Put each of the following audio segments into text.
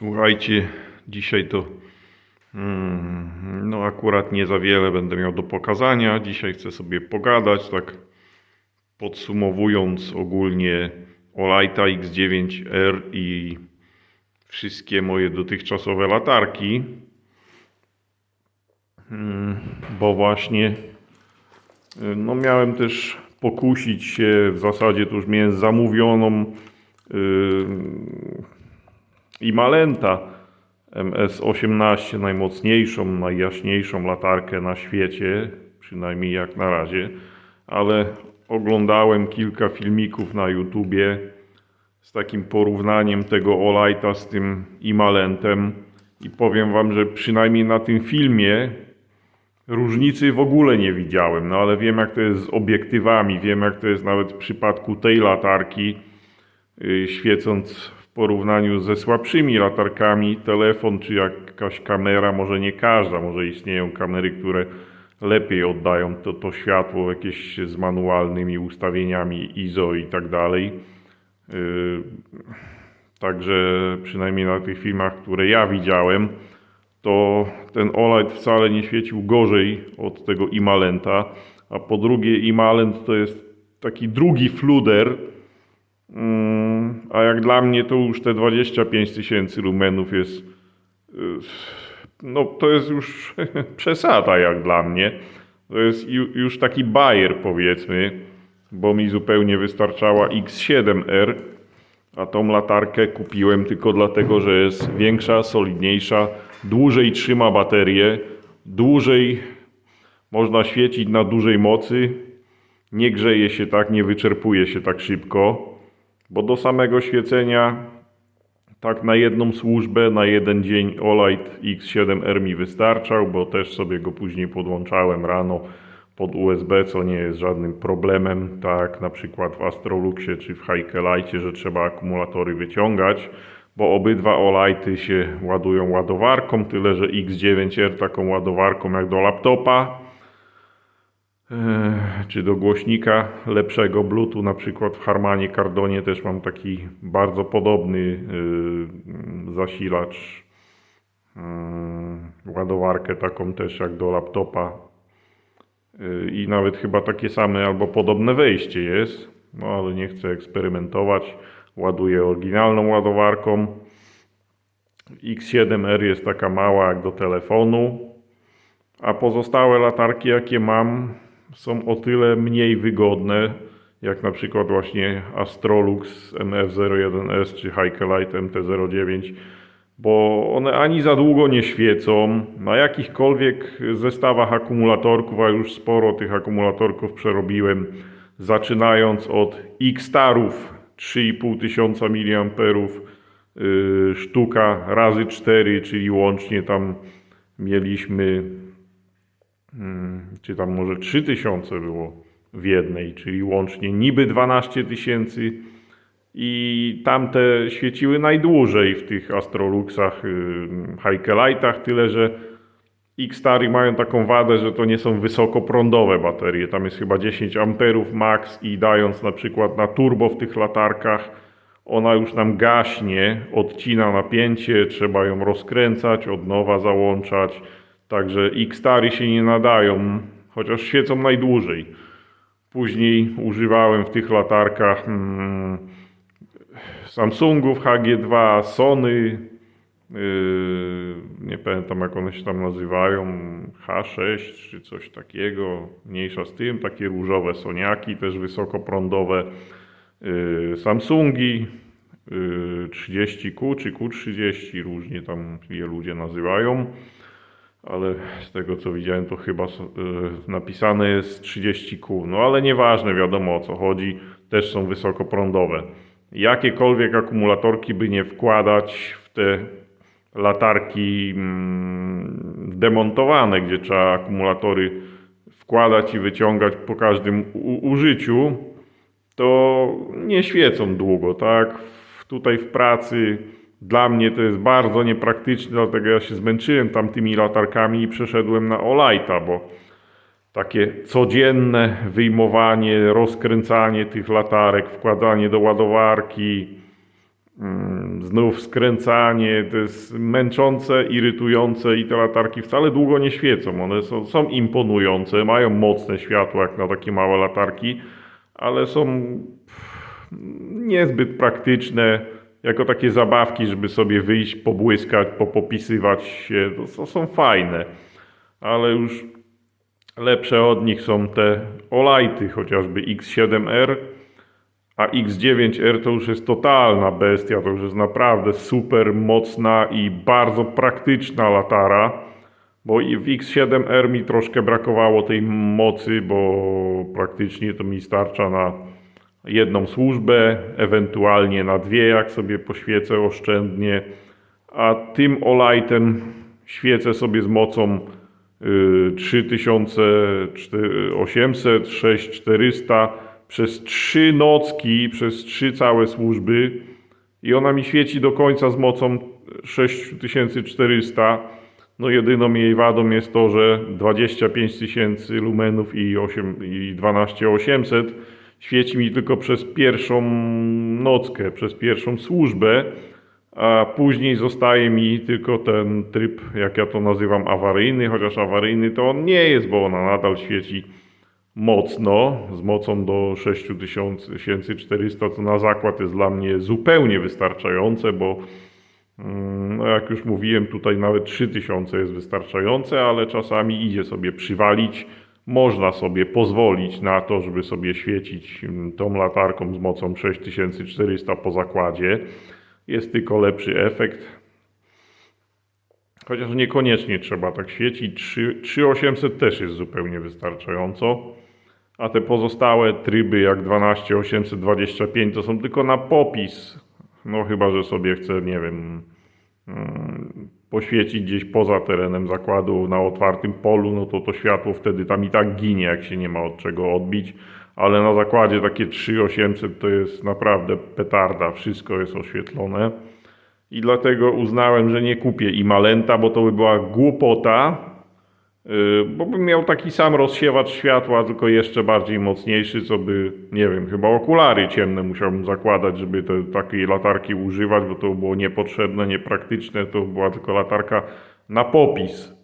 Słuchajcie, dzisiaj to mm, no akurat nie za wiele będę miał do pokazania. Dzisiaj chcę sobie pogadać, tak podsumowując ogólnie Olighta X9R i wszystkie moje dotychczasowe latarki. Mm, Bo właśnie y, no miałem też pokusić się, w zasadzie to już miałem zamówioną yy, i Malenta. MS-18, najmocniejszą, najjaśniejszą latarkę na świecie, przynajmniej jak na razie, ale oglądałem kilka filmików na YouTubie z takim porównaniem tego Olighta z tym Imalentem i powiem Wam, że przynajmniej na tym filmie różnicy w ogóle nie widziałem, no ale wiem jak to jest z obiektywami, wiem jak to jest nawet w przypadku tej latarki, yy, świecąc porównaniu ze słabszymi latarkami, telefon czy jakaś kamera, może nie każda, może istnieją kamery, które lepiej oddają to, to światło jakieś z manualnymi ustawieniami ISO i tak dalej. Yy, Także przynajmniej na tych filmach, które ja widziałem, to ten OLED wcale nie świecił gorzej od tego Imalenta. A po drugie, Imalent to jest taki drugi fluder, Mm, a jak dla mnie to już te 25 tysięcy lumenów jest, y, no to jest już przesada jak dla mnie. To jest ju- już taki bajer powiedzmy, bo mi zupełnie wystarczała X7R, a tą latarkę kupiłem tylko dlatego, że jest większa, solidniejsza, dłużej trzyma baterię, dłużej można świecić na dużej mocy, nie grzeje się tak, nie wyczerpuje się tak szybko, bo do samego świecenia tak na jedną służbę, na jeden dzień Olight X7R mi wystarczał, bo też sobie go później podłączałem rano pod USB, co nie jest żadnym problemem, tak na przykład w Astroluxie czy w Hikelite, że trzeba akumulatory wyciągać, bo obydwa Olighty się ładują ładowarką, tyle że X9R taką ładowarką jak do laptopa, czy do głośnika lepszego Bluetooth, na przykład w Harmanie Cardonie też mam taki bardzo podobny yy, zasilacz, yy, ładowarkę taką też jak do laptopa. Yy, i nawet chyba takie same albo podobne wejście jest, no ale nie chcę eksperymentować, ładuję oryginalną ładowarką. X7R jest taka mała jak do telefonu, a pozostałe latarki, jakie mam, są o tyle mniej wygodne, jak na przykład właśnie Astrolux MF01S czy Hikelite MT09, bo one ani za długo nie świecą. Na jakichkolwiek zestawach akumulatorków, a już sporo tych akumulatorków przerobiłem, zaczynając od X-Starów 3,5 tysiąca mAh sztuka razy 4, czyli łącznie tam mieliśmy czy tam może 3000 było w jednej, czyli łącznie niby 12 tysięcy. I tamte świeciły najdłużej w tych Astroluxach, yy, Hikelite'ach, tyle że X-Stary mają taką wadę, że to nie są wysokoprądowe baterie, tam jest chyba 10 amperów max i dając na przykład na turbo w tych latarkach, ona już nam gaśnie, odcina napięcie, trzeba ją rozkręcać, od nowa załączać, Także X-Stary się nie nadają, chociaż świecą najdłużej. Później używałem w tych latarkach mm, Samsungów HG2, Sony, yy, nie pamiętam jak one się tam nazywają, H6 czy coś takiego, mniejsza z tym, takie różowe Soniaki, też wysokoprądowe, yy, Samsungi, yy, 30Q czy Q30, różnie tam je ludzie nazywają ale z tego co widziałem, to chyba y, napisane jest 30 kół. No ale nieważne, wiadomo o co chodzi, też są wysokoprądowe. Jakiekolwiek akumulatorki by nie wkładać w te latarki mm, demontowane, gdzie trzeba akumulatory wkładać i wyciągać po każdym użyciu, to nie świecą długo, tak? Tutaj w pracy dla mnie to jest bardzo niepraktyczne, dlatego ja się zmęczyłem tamtymi latarkami i przeszedłem na Olighta, bo takie codzienne wyjmowanie, rozkręcanie tych latarek, wkładanie do ładowarki, Mm, Znów skręcanie, to jest męczące, irytujące i te latarki wcale długo nie świecą. One są, są imponujące, mają mocne światło jak na takie małe latarki, ale są niezbyt praktyczne jako takie zabawki, żeby sobie wyjść, pobłyskać, popopisywać się. To są- są fajne, ale już lepsze od nich są te Olighty, chociażby X7R. A X9R to już jest totalna bestia, to już jest naprawdę super mocna i bardzo praktyczna latara. Bo w X7R mi troszkę brakowało tej mocy, bo praktycznie to mi starcza na jedną służbę, ewentualnie na dwie, jak sobie poświecę oszczędnie. A tym Olightem świecę sobie z mocą y, 3800, 6400 przez trzy nocki, przez trzy całe służby i ona mi świeci do końca z mocą 6400. No jedyną jej wadą jest to, że 25 tysięcy lumenów i, 8, i 12800 świeci mi tylko przez pierwszą nockę, przez pierwszą służbę, a później zostaje mi tylko ten tryb, jak ja to nazywam, awaryjny, chociaż awaryjny to on nie jest, bo ona nadal świeci mocno, z mocą do 6400, co na zakład jest dla mnie zupełnie wystarczające, bo mm, no jak już mówiłem, tutaj nawet 3000 jest wystarczające, ale czasami idzie sobie przywalić. Można sobie pozwolić na to, żeby sobie świecić mm, tą latarką z mocą 6400 po zakładzie. Jest tylko lepszy efekt. Chociaż niekoniecznie trzeba tak świecić. 3 3800 też jest zupełnie wystarczająco. A te pozostałe tryby jak 12825 to są tylko na popis. No chyba, że sobie chcę, nie wiem, poświecić gdzieś poza terenem zakładu na otwartym polu, no to to światło wtedy tam i tak ginie, jak się nie ma od czego odbić. Ale na zakładzie takie 3800 to jest naprawdę petarda, wszystko jest oświetlone. I dlatego uznałem, że nie kupię Imalenta, bo to by była głupota, bo bym miał taki sam rozsiewacz światła, tylko jeszcze bardziej mocniejszy, co by, nie wiem, chyba okulary ciemne musiałbym zakładać, żeby te takiej latarki używać, bo to by było niepotrzebne, niepraktyczne, to była tylko latarka na popis.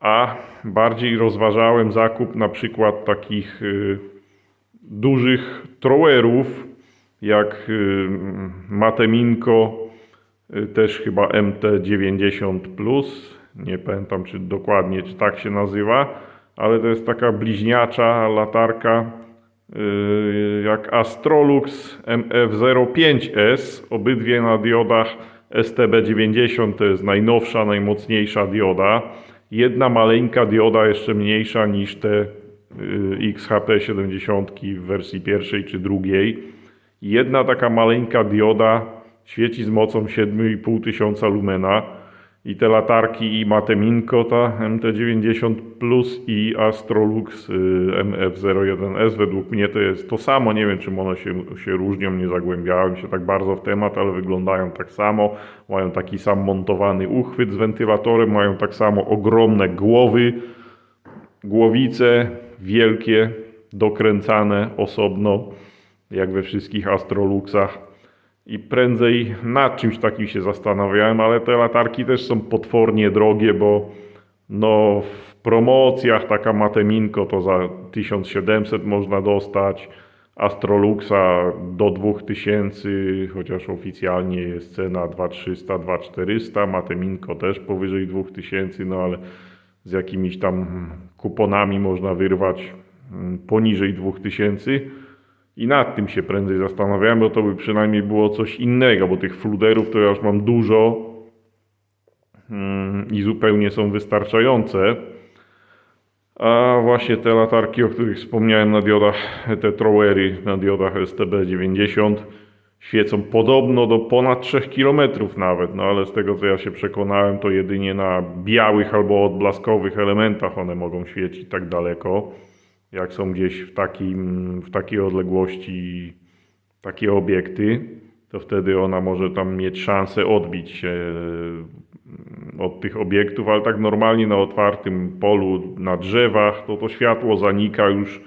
A bardziej rozważałem zakup na przykład takich yy, dużych trowerów, jak yy, Mateminko, Y, też chyba MT90 nie pamiętam czy dokładnie czy tak się nazywa, ale to jest taka bliźniacza latarka y, jak Astrolux MF05S, obydwie na diodach STB90 to jest najnowsza, najmocniejsza dioda. Jedna maleńka dioda jeszcze mniejsza niż te y, XHP70 w wersji pierwszej czy drugiej. Jedna taka maleńka dioda świeci z mocą 7,5 tysiąca lumena i te latarki i Mateminko ta MT90 Plus i Astrolux y, MF01S według mnie to jest to samo, nie wiem czym one się, się różnią, nie zagłębiałem się tak bardzo w temat, ale wyglądają tak samo, mają taki sam montowany uchwyt z wentylatorem, mają tak samo ogromne głowy, głowice wielkie, dokręcane osobno, jak we wszystkich Astroluxach. I prędzej nad czymś takim się zastanawiałem, ale te latarki też są potwornie drogie, bo no w promocjach taka Mateminko to za 1700 można dostać, Astroluxa do 2000, chociaż oficjalnie jest cena 2300, 2400, Mateminko też powyżej 2000, no ale z jakimiś tam kuponami można wyrwać mm, poniżej 2000. I nad tym się prędzej zastanawiałem, bo to by przynajmniej było coś innego, bo tych fluderów to ja już mam dużo mm, i zupełnie są wystarczające. A właśnie te latarki, o których wspomniałem na diodach, te trowery na diodach STB90 świecą podobno do ponad 3 km nawet, no ale z tego co ja się przekonałem, to jedynie na białych albo odblaskowych elementach one mogą świecić tak daleko jak są gdzieś w, takim, w takiej odległości takie obiekty, to wtedy ona może tam mieć szansę odbić się e, od tych obiektów, ale tak normalnie na otwartym polu, na drzewach, to to światło zanika już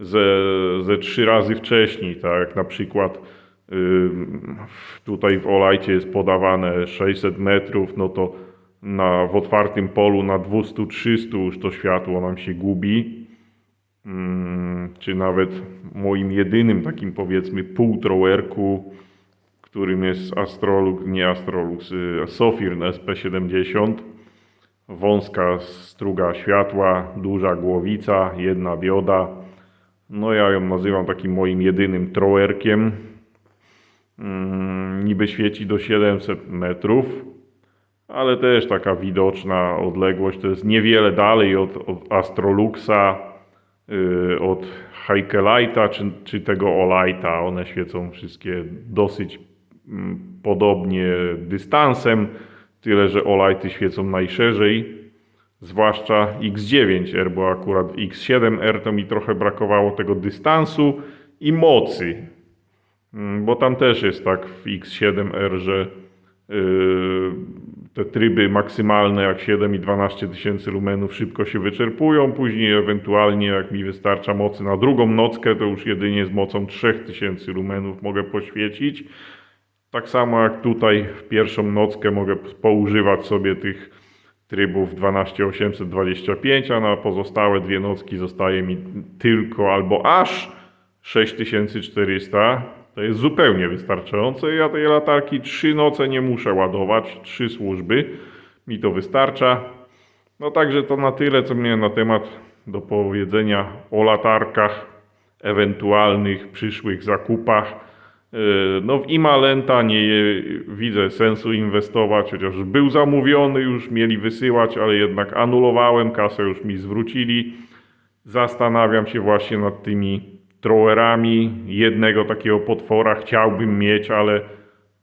ze, ze trzy razy wcześniej, tak na przykład Tutaj w Olajcie jest podawane 600 metrów, no to na, w otwartym polu na 200-300 już to światło nam się gubi. Ym, Czy nawet moim jedynym takim powiedzmy półtrołerku, którym jest Astrolux, nie Astrolux, y, Sofirn SP70. Wąska struga światła, duża głowica, jedna dioda. No ja ją nazywam takim moim jedynym troerkiem. Mm, niby świeci do 700 metrów, ale też taka widoczna odległość. To jest niewiele dalej od, od Astroluxa, od Heikelite'a czy, czy tego Olighta. One świecą wszystkie dosyć mm, podobnie dystansem, tyle że Olighty świecą najszerzej. Zwłaszcza X9R, bo akurat w X7R to mi trochę brakowało tego dystansu i mocy. Mm, Bo tam też jest tak w X7R, że yy, te tryby maksymalne jak 7 i 12 tysięcy lumenów szybko się wyczerpują. Później ewentualnie jak mi wystarcza mocy na drugą nockę, to już jedynie z mocą 3000 lumenów mogę poświecić. Tak samo jak tutaj w pierwszą nockę mogę poużywać sobie tych trybów 12825, a na pozostałe dwie nocki zostaje mi tylko albo aż 6400. To jest zupełnie wystarczające. Ja tej latarki trzy noce nie muszę ładować, trzy służby. Mi to wystarcza. No także to na tyle, co miałem na temat do powiedzenia o latarkach, ewentualnych przyszłych zakupach. Yy, No w Imalenta nie widzę sensu inwestować, chociaż był zamówiony, już mieli wysyłać, ale jednak anulowałem, kasę już mi zwrócili. Zastanawiam się właśnie nad tymi trowerami. Jednego takiego potwora chciałbym mieć, ale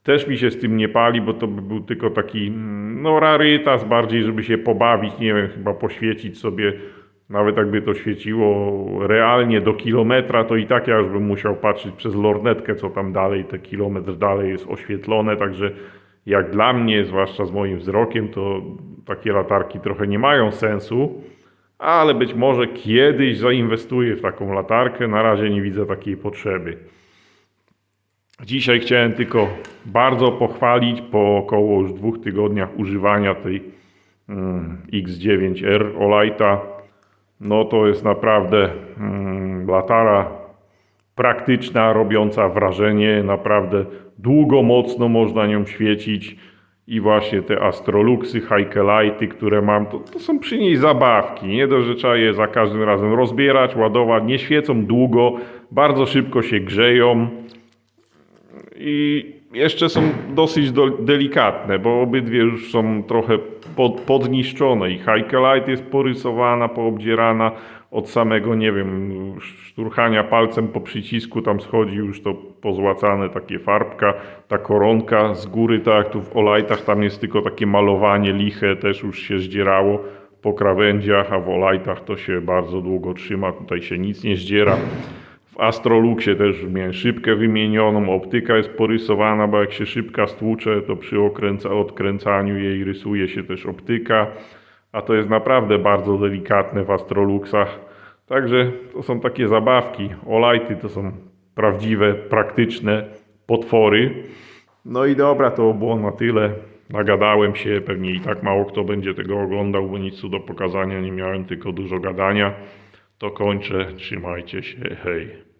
też mi się z tym nie pali, bo to by był tylko taki mm, no rarytas bardziej, żeby się pobawić, nie wiem, chyba poświecić sobie, nawet jakby to świeciło realnie do kilometra, to i tak ja już bym musiał patrzeć przez lornetkę, co tam dalej, te kilometr dalej jest oświetlone, także jak dla mnie, zwłaszcza z moim wzrokiem, to takie latarki trochę nie mają sensu, ale być może kiedyś zainwestuję w taką latarkę, na razie nie widzę takiej potrzeby. Dzisiaj chciałem tylko bardzo pochwalić po około już dwóch tygodniach używania tej mm, X9R Olighta. No to jest naprawdę mm, latara praktyczna, robiąca wrażenie. Naprawdę długo, mocno można nią świecić. I właśnie te Astroluxy, Heikelite'y, które mam, to, to są przy niej zabawki. Nie dość, że trzeba je za każdym razem rozbierać, ładować. Nie świecą długo, bardzo szybko się grzeją i jeszcze są dosyć do, delikatne, bo obydwie już są trochę pod, podniszczone i Heikelite jest porysowana, poobdzierana od samego, nie wiem, szturchania palcem po przycisku, tam schodzi już to pozłacane takie farbka, ta koronka z góry, tak jak tu w Olajtach, tam jest tylko takie malowanie liche, też już się zdzierało po krawędziach, a w Olajtach to się bardzo długo trzyma, tutaj się nic nie zdziera. W Astroluxie też miałem szybkę wymienioną, optyka jest porysowana, bo jak się szybka stłucze, to przy odkręcaniu jej rysuje się też optyka, a to jest naprawdę bardzo delikatne w Astroluxach. Także to są takie zabawki. Olajty to są prawdziwe, praktyczne potwory. No i dobra, to było na tyle. Nagadałem się, pewnie i tak mało kto będzie tego oglądał, bo nic tu do pokazania nie miałem, tylko dużo gadania. To kończę. Trzymajcie się. Hej.